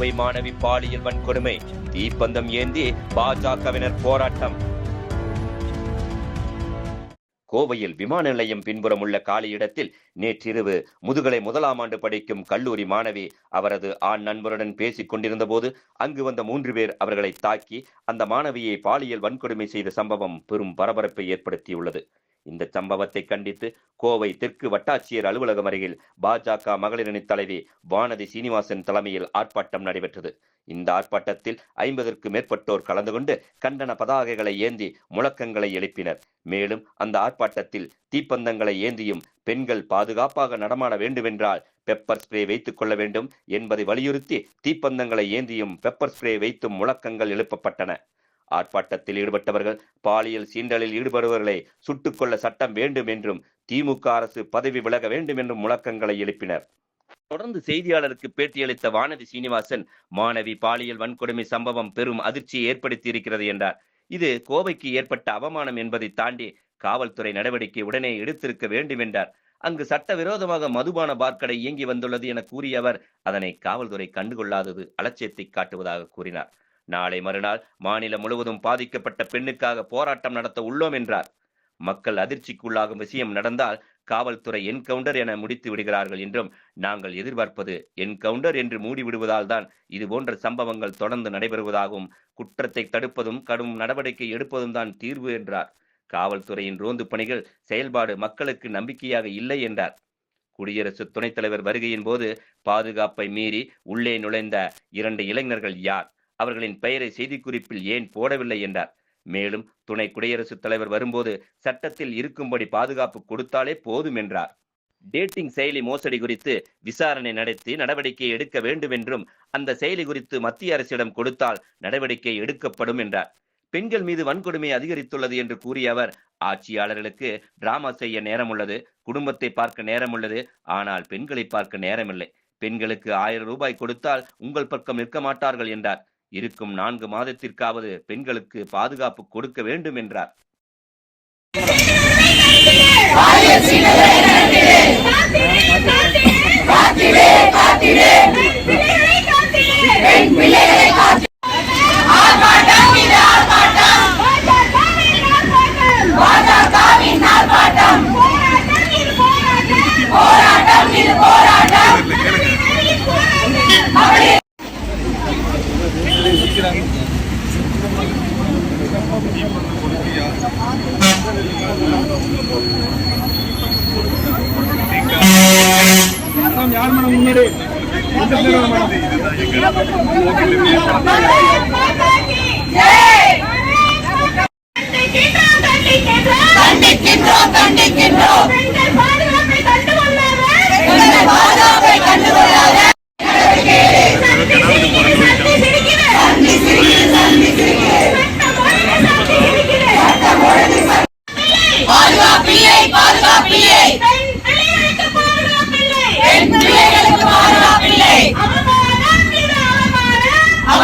கோவை மாணவி பாலியல் வன்கொடுமை. தீப்பந்தம் ஏந்தி பாஜகவினர் போராட்டம். கோவையில் விமான நிலையம் பின்புறம் உள்ள காலியிடத்தில் நேற்றிரவு முதுகலை முதலாம் ஆண்டு படிக்கும் கல்லூரி மாணவி அவரது ஆண் நண்பருடன் பேசிக் கொண்டிருந்த போது அங்கு வந்த மூன்று பேர் அவர்களை தாக்கி அந்த மாணவியை பாலியல் வன்கொடுமை செய்த சம்பவம் பெரும் பரபரப்பை ஏற்படுத்தியுள்ளது. இந்த சம்பவத்தை கண்டித்து கோவை தெற்கு வட்டாட்சியர் அலுவலகம் அருகில் பாஜக மகளிரணி தலைவி வானதி சீனிவாசன் தலைமையில் ஆர்ப்பாட்டம் நடைபெற்றது. இந்த ஆர்ப்பாட்டத்தில் ஐம்பதற்கு மேற்பட்டோர் கலந்து கொண்டு கண்டன பதாகைகளை ஏந்தி முழக்கங்களை எழுப்பினர். மேலும் அந்த ஆர்ப்பாட்டத்தில் தீப்பந்தங்களை ஏந்தியும் பெண்கள் பாதுகாப்பாக நடமாட வேண்டுமென்றால் பெப்பர் ஸ்ப்ரே வைத்துக் கொள்ள வேண்டும் என்பதை வலியுறுத்தி தீப்பந்தங்களை ஏந்தியும் பெப்பர் ஸ்ப்ரே வைத்தும் முழக்கங்கள் எழுப்பப்பட்டன. ஆர்ப்பாட்டத்தில் ஈடுபட்டவர்கள் பாலியல் சீண்டலில் ஈடுபடுபவர்களை சுட்டுக்கொள்ள சட்டம் வேண்டும் என்றும் திமுக அரசு பதவி விலக வேண்டும் என்றும் முழக்கங்களை எழுப்பினர். தொடர்ந்து செய்தியாளருக்கு பேட்டியளித்த வானதி சீனிவாசன் மாணவி பாலியல் வன்கொடுமை சம்பவம் பெரும் அதிர்ச்சியை ஏற்படுத்தி இருக்கிறது என்றார். இது கோவைக்கு ஏற்பட்ட அவமானம் என்பதை தாண்டி காவல்துறை நடவடிக்கை உடனே எடுத்திருக்க வேண்டும் என்றார். அங்கு சட்டவிரோதமாக மதுபான பார்க்கடை இயங்கி வந்துள்ளது என கூறிய அவர் அதனை காவல்துறை கண்டுகொள்ளாதது அலட்சியத்தை காட்டுவதாக கூறினார். நாளை மறுநாள் மாநிலம் முழுவதும் பாதிக்கப்பட்ட பெண்ணுக்காக போராட்டம் நடத்த உள்ளோம் என்றார். மக்கள் அதிர்ச்சிக்குள்ளாகும் விஷயம் நடந்தால் காவல்துறை என்கவுண்டர் என முடித்து விடுகிறார்கள் என்றும் நாங்கள் எதிர்பார்ப்பது என்கவுண்டர் என்று மூடிவிடுவதால் தான் இது போன்ற சம்பவங்கள் தொடர்ந்து நடைபெறுவதாகவும் குற்றத்தை தடுப்பதும் கடும் நடவடிக்கை எடுப்பதும் தான் தீர்வு என்றார். காவல்துறையின் ரோந்து பணிகள் செயல்பாடு மக்களுக்கு நம்பிக்கையாக இல்லை என்றார். குடியரசு துணைத் தலைவர் வருகையின் போது பாதுகாப்பை மீறி உள்ளே நுழைந்த இரண்டு இளைஞர்கள் யார்? அவர்களின் பெயரை செய்திக்குறிப்பில் ஏன் போடவில்லை என்றார். மேலும் துணை குடியரசுத் தலைவர் வரும்போது சட்டத்தில் இருக்கும்படி பாதுகாப்பு கொடுத்தாலே போதும் என்றார். டேட்டிங் செயலி மோசடி குறித்து விசாரணை நடத்தி நடவடிக்கை எடுக்க வேண்டும் என்றும் அந்த செயலி குறித்து மத்திய அரசிடம் கொடுத்தால் நடவடிக்கை எடுக்கப்படும் என்றார். பெண்கள் மீது வன்கொடுமை அதிகரித்துள்ளது என்று கூறிய அவர் ஆட்சியாளர்களுக்கு டிராமா செய்ய நேரம் உள்ளது குடும்பத்தை பார்க்க நேரம் உள்ளது ஆனால் பெண்களை பார்க்க நேரமில்லை. பெண்களுக்கு ஆயிரம் ரூபாய் கொடுத்தால் உங்கள் பக்கம் நிற்க மாட்டார்கள் என்றார். இருக்கும் நான்கு மாதத்திற்காவது பெண்களுக்கு பாதுகாப்பு கொடுக்க வேண்டும் என்றார் காத்திலே காத்திலே முன்னாடி? எந்த பேர் மேடம்? கண்டிக்கின்றோம்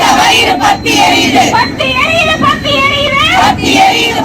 பத்தி எரியுது பத்தி எரியுது பத்தி எரியுது பத்தி எரியுது